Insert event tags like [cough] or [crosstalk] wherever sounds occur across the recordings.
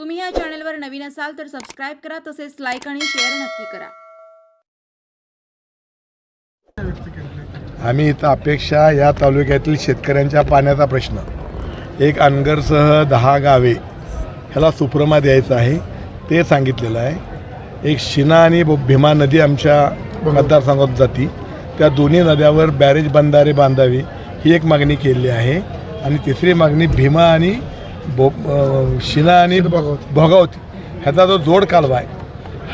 तुम्ही या चॅनलवर नवीन असाल तर सबस्क्राईब करा तसेच लाईक आणि शेअर नक्की करा. आम्ही इथं अपेक्षा या तालुक्यातील शेतकऱ्यांच्या पाण्याचा प्रश्न. एक अनगरसह दहा गावे ह्याला सुप्रमा द्यायचं आहे ते सांगितलेलं आहे. एक शिना आणि भीमा नदी आमच्या मतदारसंघात जाती. त्या दोन्ही नद्यावर बॅरेज बंधारे बांधावी ही एक मागणी केलेली आहे. आणि तिसरी मागणी भीमा आणि अं, शिना आणि भोगावती. ह्याचा जो जोड कालवा आहे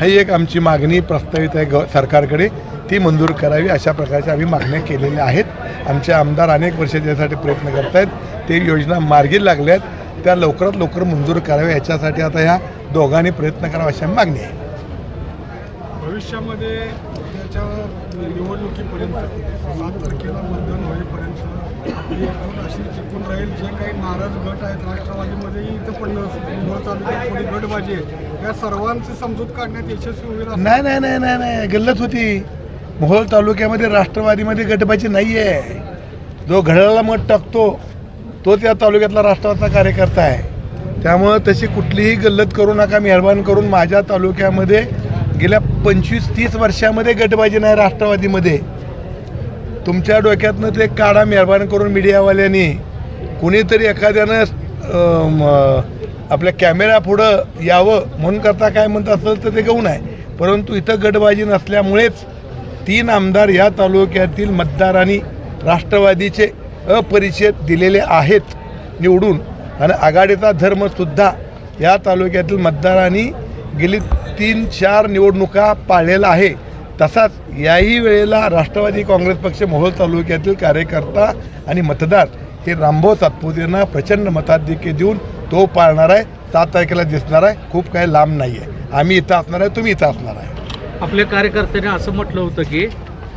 ही एक आमची मागणी प्रस्तावित आहे ग सरकारकडे. ती मंजूर करावी अशा प्रकारच्या आम्ही मागण्या केलेल्या आहेत. आमचे आमदार अनेक वर्ष त्यासाठी प्रयत्न करत आहेत ते योजना मार्गी लागल्या आहेत त्या लवकरात लवकर मंजूर कराव्या याच्यासाठी आता ह्या दोघांनी प्रयत्न करावा अशी मागणी आहे. भविष्यामध्ये त्याच्या निवडणुकीपर्यंत सात तारखेला मतदान होईपर्यंत एकूण अशी टिकून राहील. जे काही नाराज गट आहेत राष्ट्रवादीमध्येही इथं पण तालुक्यात थोडी गटबाजी आहे. या सर्वांची समजूत काढण्यात यशस्वी होईल नाही नाही नाही नाही नाही. गल्लत होती. मोहोळ तालुक्यामध्ये राष्ट्रवादीमध्ये गटबाजी नाही आहे जो घड्याळाला मत टाकतो तो त्या तालुक्यातला राष्ट्रवादीचा कार्यकर्ता आहे. त्यामुळं तशी कुठलीही गल्लत करू नका मेहरबान करून माझ्या तालुक्यामध्ये गेल्या पंचवीस तीस वर्षामध्ये गटबाजी नाही राष्ट्रवादीमध्ये. तुमच्या डोक्यातनं ते काढा मेहरबान करून मीडियावाल्यांनी. कुणीतरी एखाद्यानं आपल्या कॅमेरा पुढं यावं म्हणून करता काय म्हणत असेल तर ते गहू आहे परंतु इथं गटबाजी नसल्यामुळेच तीन आमदार या तालुक्यातील मतदारांनी राष्ट्रवादीचे अपरिचित दिलेले आहेत निवडून. आणि आघाडीचा धर्मसुद्धा या तालुक्यातील मतदारांनी गेली तीन चार निवडणुका पाळलेला आहे. तसाच याही वेळेला राष्ट्रवादी काँग्रेस पक्ष मोहोळ तालुक्यातील कार्यकर्ता आणि मतदार हे रामभाऊ सातपुतेंना प्रचंड मताधिक्य देऊन तो पाळणार आहे. सात तारखेला दिसणार आहे. खूप काही लांब नाही आहे आम्ही इथं असणार आहे. तुम्ही इथं असणार आहे. आपल्या कार्यकर्त्याने असं म्हटलं होतं की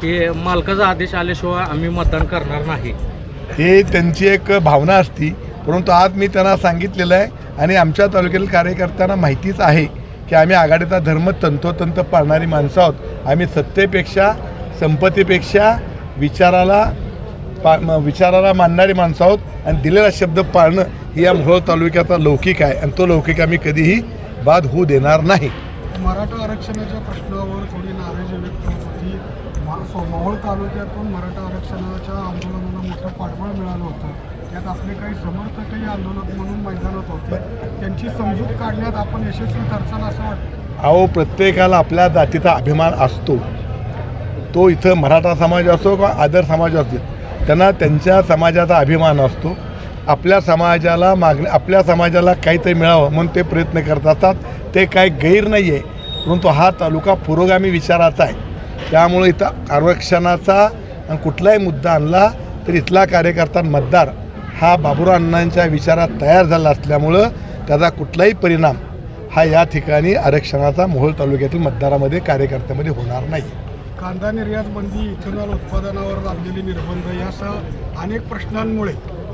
की मालकाचा आदेश आल्याशिवाय आम्ही मतदान करणार नाही. हे त्यांची एक भावना असती. परंतु आज मी त्यांना सांगितलेलं आहे आणि आमच्या तालुक्यातील कार्यकर्त्यांना माहितीच आहे की आम्ही आघाडीचा धर्म तंतोतंत पाळणारी माणसं आहोत. आम्ही सत्तेपेक्षा संपत्तीपेक्षा विचाराला पा विचाराला मानणारी माणसं आहोत आणि दिलेला शब्द पाळणं ही या मोहोळ तालुक्याचा लौकिक आहे आणि तो लौकिक आम्ही कधीही बाद होऊ देणार नाही. मराठा आरक्षणाच्या प्रश्नावर थोडी नाराजी व्यक्त होत होती. मोहोळ तालुक्यातून मराठा आरक्षणाच्या आंदोलनाला मोठं पाठबळ मिळालं होतं. यात आपले काही समर्थकही आंदोलक म्हणून मैदानात होते. त्यांची समजूत काढण्यात आपण यशस्वी ठरचाल असं वाटतं. अहो प्रत्येकाला आपल्या जातीचा अभिमान असतो. तो इथं मराठा समाज असो किंवा आदर समाज असतो त्यांना त्यांच्या समाजाचा अभिमान असतो. आपल्या समाजाला मागणी आपल्या समाजाला काहीतरी मिळावं म्हणून ते प्रयत्न करत असतात. ते काही गैर नाही आहे परंतु हा तालुका पुरोगामी विचाराचा आहे. त्यामुळे इथं आरक्षणाचा कुठलाही मुद्दा आणला तर इथला कार्यकर्ता मतदार हा बाबुराव अण्णांच्या विचारात तयार झाला असल्यामुळं त्याचा कुठलाही परिणाम हा या ठिकाणी आरक्षणाचा मोहोळ तालुक्यातील मतदारामध्ये कार्यकर्त्यामध्ये होणार नाही. कांदा निर्यात बंदी इथेनॉल उत्पादनावर लादलेले निर्बंध यासह अनेक प्रश्नांमुळे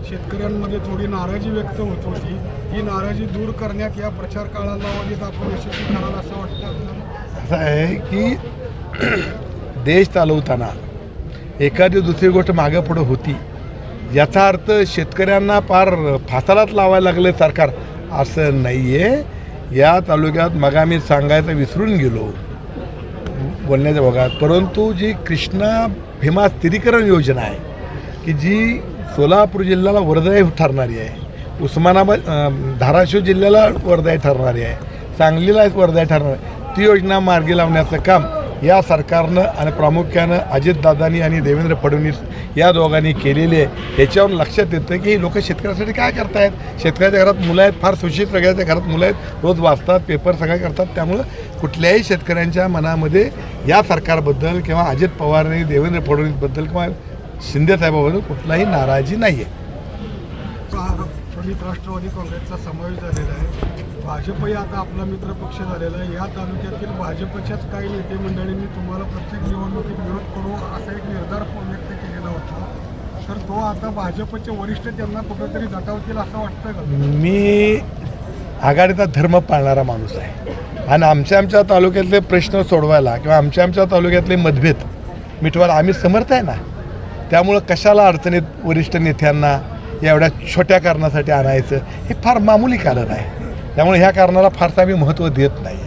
शेतकऱ्यांमध्ये थोडी नाराजी व्यक्त होत होती. ही नाराजी दूर करण्यात या प्रचार कालावधीत आपण यशस्वी कराल असं वाटतं? असं आहे की [clears throat] देश चालवताना एखादी दुसरी गोष्ट मागं पुढं होती. याचा अर्थ शेतकऱ्यांना फार फासालाच लावायला लागले सरकार. असं नाही आहे या तालुक्यात मग आम्ही सांगायचं विसरून गेलो. बोलण्याच्या भागात परंतु जी कृष्णा भीमा स्थिरीकरण योजना आहे की जी सोलापूर जिल्ह्याला वरदायी ठरणारी आहे उस्मानाबाद धाराशिव जिल्ह्याला वरदायी ठरणारी आहे सांगलीला वरदायी ठरणार आहे ती योजना मार्गी लावण्याचं काम या सरकारनं आणि प्रामुख्यानं अजितदादांनी आणि देवेंद्र फडणवीस या दोघांनी केलेले आहे. याच्यावर लक्षात येतं की ही लोक शेतकऱ्यासाठी काय करतायत? शेतकऱ्याच्या घरात मुलं आहेत फार सुशित सगळ्याच्या घरात मुलं आहेत. रोज वाचतात पेपर सगळं करतात. त्यामुळं कुठल्याही शेतकऱ्यांच्या मनामध्ये या सरकारबद्दल किंवा अजित पवार आणि देवेंद्र फडणवीसबद्दल किंवा शिंदेसाहेबाबद्दल कुठलाही नाराजी नाही आहे फलित राष्ट्रवादी काँग्रेसचा समावेश झालेला आहे. भाजपही आता आपला मित्र पक्ष झालेला आहे. या तालुक्यातील भाजपच्याच काही नेते मंडळींनी तुम्हाला प्रत्येक निवडणुकीत विरोध करू असा एक निर्धार व्यक्त केलेला होता. तर तो आता भाजपचे वरिष्ठ त्यांना कुठेतरी दटावतील असं वाटतं का? मी आघाडीचा धर्म पाळणारा माणूस आहे. आणि आमच्या आमच्या तालुक्यातले प्रश्न सोडवायला किंवा आमच्या आमच्या तालुक्यातले मतभेद मिटवायला आम्ही समर्थ आहे ना? त्यामुळं कशाला अडचणीत वरिष्ठ नेत्यांना एवढ्या छोट्या कारणासाठी आणायचं हे फार मामुली कारण आहे. त्यामुळे ह्या कारणाला फारसं आम्ही महत्त्व देत नाही.